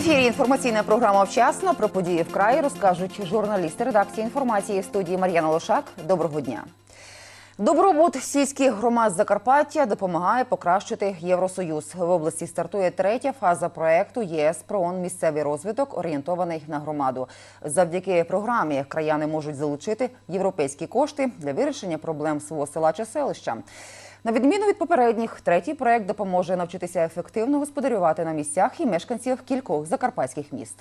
Ефірі інформаційна програма «Вчасно» про події в краї розкажуть журналісти редакції інформації студії Мар'яна Лошак. Доброго дня. Добробут сільських громад Закарпаття допомагає покращити Євросоюз. В області стартує третя фаза проекту ЄС ПРООН Місцевий розвиток орієнтований на громаду. Завдяки програмі краяни можуть залучити європейські кошти для вирішення проблем свого села чи селища. На відміну від попередніх, третій проект допоможе навчитися ефективно господарювати на місцях і мешканців кількох закарпатських міст.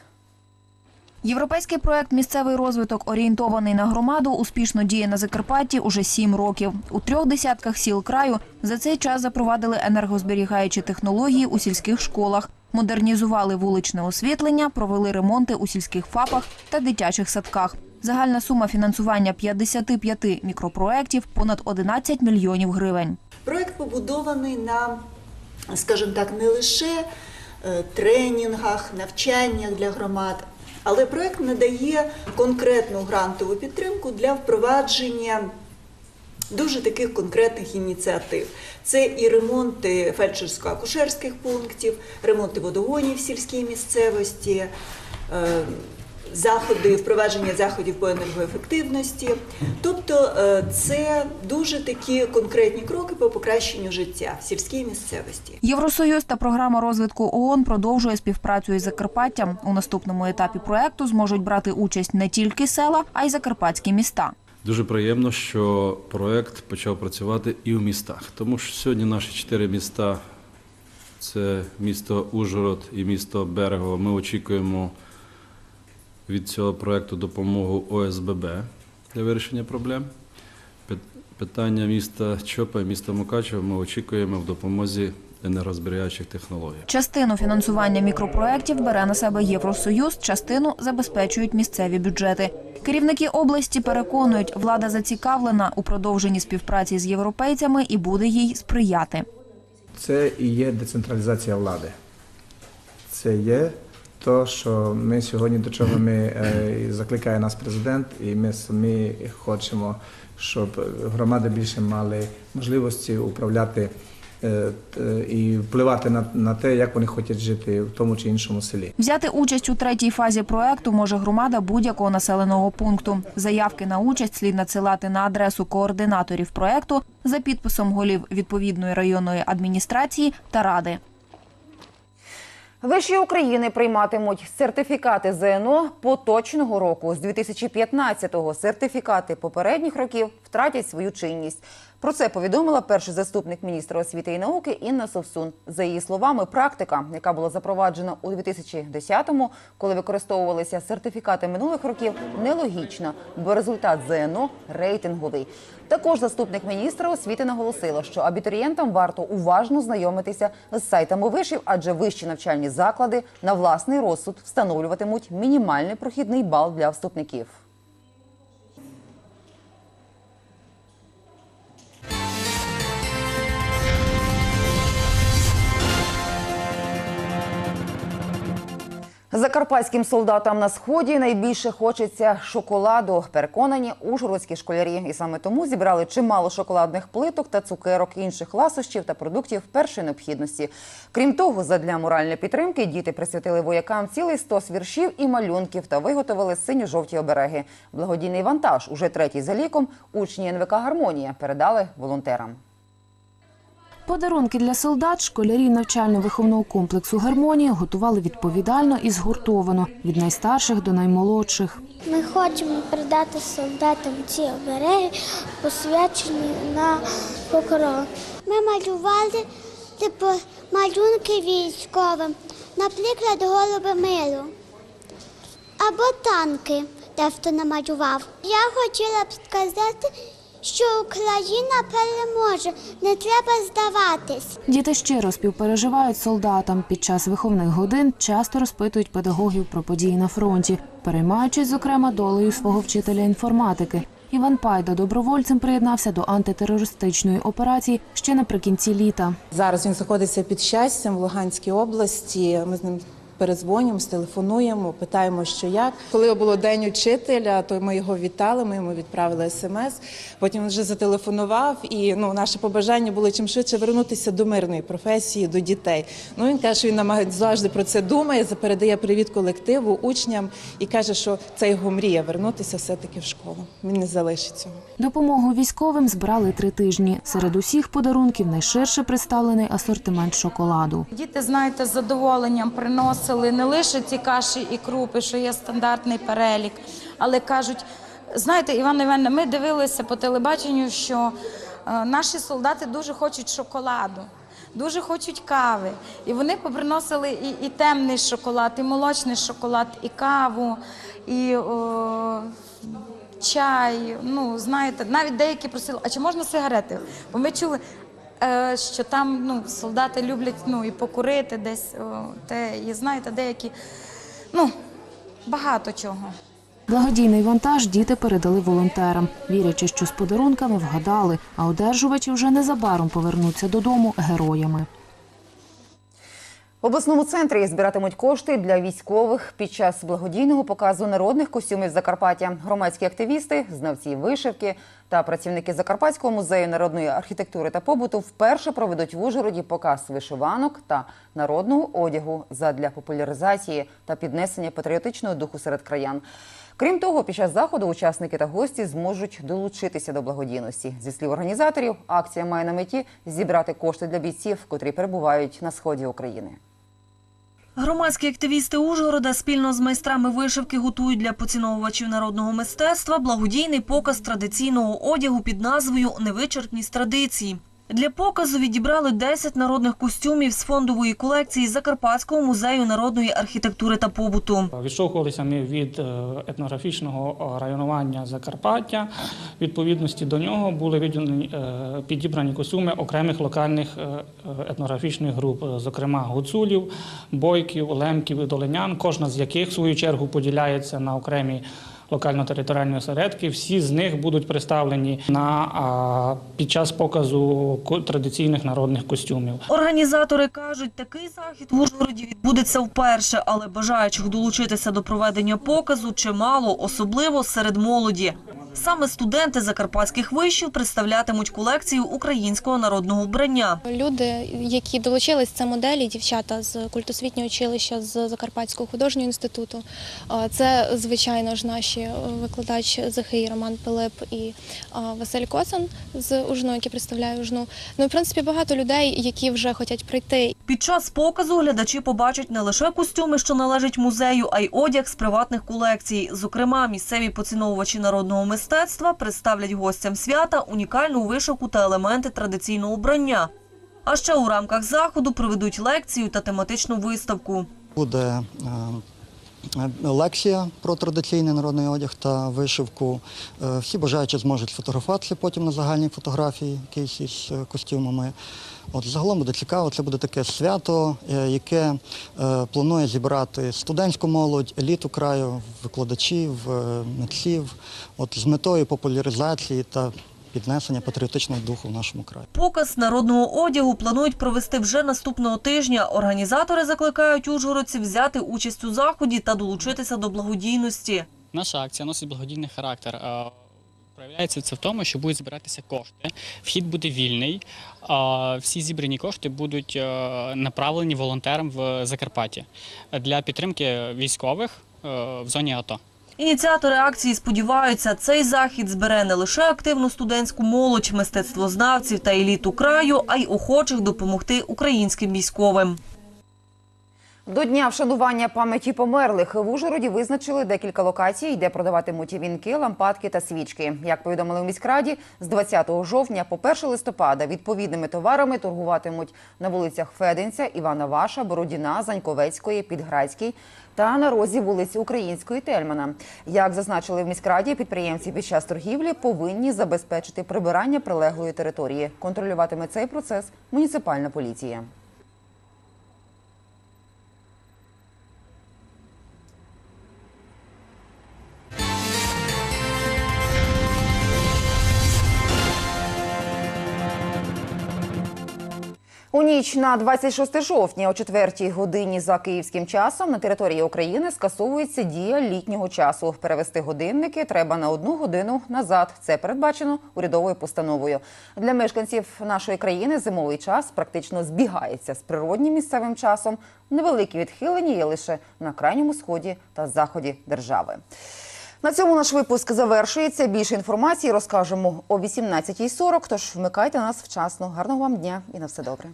Європейський проект Місцевий розвиток орієнтований на громаду успішно діє на Закарпатті уже сім років. У трьох десятках сіл краю за цей час запровадили енергозберігаючі технології у сільських школах, модернізували вуличне освітлення, провели ремонти у сільських ФАПах та дитячих садках. Загальна сума фінансування 55 мікропроєктів – понад 11 мільйонів гривень. Проект побудований на, скажімо так, не лише е, тренінгах, навчаннях для громад, але проект надає конкретну грантову підтримку для впровадження дуже таких конкретних ініціатив. Це і ремонти фельдшерсько-акушерських пунктів, ремонти водогонів в сільській місцевості. Заходи, впровадження заходів по енергоефективності, тобто е, це дуже такі конкретні кроки по покращенню життя в сільській місцевості. Євросоюз та програма розвитку ООН продовжує співпрацю із Закарпаттям. У наступному етапі проекту зможуть брати участь не тільки села, а й закарпатські міста. Дуже приємно, що проект почав працювати і в містах, тому що сьогодні наші чотири міста це місто Ужгород і місто Берегово. Ми очікуємо від цього проекту допомогу ОСББ для вирішення проблем. Питання міста Чопа і міста Мукачево ми очікуємо в допомозі енергозберігаючих технологій. Частину фінансування мікропроєктів бере на себе Євросоюз, частину забезпечують місцеві бюджети. Керівники області переконують, влада зацікавлена у продовженні співпраці з європейцями і буде їй сприяти. Це і є децентралізація влади. Це є то, що ми сьогодні до чого ми е, закликає нас президент, і ми самі хочемо, щоб громади більше мали можливості управляти е, і впливати на, на те, як вони хочуть жити в тому чи іншому селі. Взяти участь у третій фазі проекту може громада будь-якого населеного пункту. Заявки на участь слід надсилати на адресу координаторів проекту за підписом голів відповідної районної адміністрації та ради. Виші України прийматимуть сертифікати ЗНО поточного року. З 2015-го сертифікати попередніх років втратять свою чинність. Про це повідомила перший заступник міністра освіти і науки Інна Совсун. За її словами, практика, яка була запроваджена у 2010-му, коли використовувалися сертифікати минулих років, нелогічна, бо результат ЗНО рейтинговий. Також заступник міністра освіти наголосила, що абітурієнтам варто уважно знайомитися з сайтами вишів, адже вищі навчальні заклади на власний розсуд встановлюватимуть мінімальний прохідний бал для вступників. Закарпатським солдатам на сході найбільше хочеться шоколаду. Переконані ужгородські школярі, і саме тому зібрали чимало шоколадних плиток та цукерок, інших ласощів та продуктів першої необхідності. Крім того, задля моральної підтримки діти присвятили воякам цілий стос віршів і малюнків та виготовили синьо-жовті обереги. Благодійний вантаж, уже третій за ліком, учні НВК Гармонія передали волонтерам. Подарунки для солдат школярі навчально-виховного комплексу Гармонія готували відповідально і згуртовано від найстарших до наймолодших. Ми хочемо передати солдатам ці обереги, посвячені на покров. Ми малювали типу малюнки військовим, наприклад, голуби миру або танки, дехто намалював. Я хотіла б сказати, що Україна переможе, не треба здаватись. Діти щиро співпереживають солдатам. Під час виховних годин часто розпитують педагогів про події на фронті, переймаючись, зокрема, долею свого вчителя інформатики. Іван Пайда добровольцем приєднався до антитерористичної операції ще наприкінці літа. Зараз він знаходиться під щастям в Луганській області. Ми з ним перезвонюємо, телефонуємо, питаємо, що як. Коли було день учителя, то ми його вітали. Ми йому відправили смс. Потім він вже зателефонував, і ну наше побажання було чим швидше вернутися до мирної професії, до дітей. Ну він каже, що він намагається завжди про це думає, передає привіт колективу, учням і каже, що це його мрія вернутися все-таки в школу. Він не залишить цього. Допомогу військовим збирали три тижні. Серед усіх подарунків найширше представлений асортимент шоколаду. Діти, знаєте, з задоволенням приносили не лише ці каші і крупи, що є стандартний перелік, але кажуть, знаєте, Іван Івановна, ми дивилися по телебаченню, що е, наші солдати дуже хочуть шоколаду. Дуже хочуть кави, і вони поприносили і, і темний шоколад, і молочний шоколад, і каву, і о, чай. Ну знаєте, навіть деякі просили, а чи можна сигарети? Бо ми чули, що там ну, солдати люблять ну, і покурити десь. Те, і знаєте, деякі, ну, багато чого. Благодійний вантаж діти передали волонтерам, вірячи, що з подарунками вгадали, а одержувачі вже незабаром повернуться додому героями. В обласному центрі збиратимуть кошти для військових під час благодійного показу народних костюмів Закарпаття. Громадські активісти, знавці вишивки та працівники Закарпатського музею народної архітектури та побуту вперше проведуть в Ужгороді показ вишиванок та народного одягу задля популяризації та піднесення патріотичного духу серед краян. Крім того, під час заходу учасники та гості зможуть долучитися до благодійності. Зі слів організаторів, акція має на меті зібрати кошти для бійців, котрі перебувають на сході України. Громадські активісти Ужгорода спільно з майстрами вишивки готують для поціновувачів народного мистецтва благодійний показ традиційного одягу під назвою Невичерпність традицій. Для показу відібрали 10 народних костюмів з фондової колекції Закарпатського музею народної архітектури та побуту. Відштовхувалися ми від е, етнографічного районування Закарпаття. Відповідності до нього були виділені е, підібрані костюми окремих локальних е, е, етнографічних груп, е, зокрема гуцулів, бойків, лемків і долинян, кожна з яких в свою чергу поділяється на окремі. Локально-територіальні осередки, всі з них будуть представлені на під час показу традиційних народних костюмів. Організатори кажуть, такий захід в Ужгороді відбудеться вперше, але бажаючих долучитися до проведення показу чимало, особливо серед молоді. Саме студенти закарпатських вишів представлятимуть колекцію українського народного вбрання. Люди, які долучились, це моделі, дівчата з культосвітнього училища з Закарпатського художнього інституту. Це, звичайно ж, наші е, викладач Захий Роман Пилип і Василь Коцан з Ужну, який представляє Ужну. Ну в принципі багато людей, які вже хочуть прийти Під час показу глядачі побачать не лише костюми, що належать музею, а й одяг з приватних колекцій. Зокрема, місцеві поціновувачі народного мистецтва представлять гостям свята унікальну вишивку та елементи традиційного вбрання. А ще у рамках заходу проведуть лекцію та тематичну виставку. Буде е, лекція про традиційний народний одяг та вишивку. Е, Всі бажаючі зможуть фотографуватися потім на загальній фотографії якісь із е, костюмами. От загалом буде цікаво, це буде таке свято, е, яке е, планує зібрати студентську молодь, еліту краю, викладачів, е, митців, от з метою популяризації та піднесення патріотичного духу в нашому краї. Показ народного одягу планують провести вже наступного тижня. Організатори закликають ужгородців взяти участь у заході та долучитися до благодійності. Наша акція носить благодійний характер. Проявляється це в тому, що будуть збиратися кошти. Вхід буде вільний. Всі зібрані кошти будуть е, направлені волонтерам в Закарпатті для підтримки військових е, в зоні АТО. Ініціатори акції сподіваються, цей захід збере не лише активну студентську молодь, мистецтвознавців та еліту краю, а й охочих допомогти українським військовим. До дня вшанування пам'яті померлих в Ужгороді визначили декілька локацій, де продаватимуть вінки, лампадки та свічки. Як повідомили в міськраді, з 20 жовтня по 1 листопада відповідними товарами торгуватимуть на вулицях Феденця, Івана Ваша, Бородіна, Заньковецької, Підградській та на розі вулиці Української Тельмана. Як зазначили в міськраді, підприємці під час торгівлі повинні забезпечити прибирання прилеглої території. Контролюватиме цей процес муніципальна поліція. Ніч на 26 жовтня о 4 годині за київським часом на території України скасовується дія літнього часу. Перевести годинники треба на одну годину назад. Це передбачено урядовою постановою. Для мешканців нашої країни зимовий час практично збігається з природнім місцевим часом. Невеликі відхилення є лише на крайньому сході та заході держави. На цьому наш випуск завершується. Більше інформації розкажемо о 18.40, Тож вмикайте нас вчасно. Гарного вам дня і на все добре.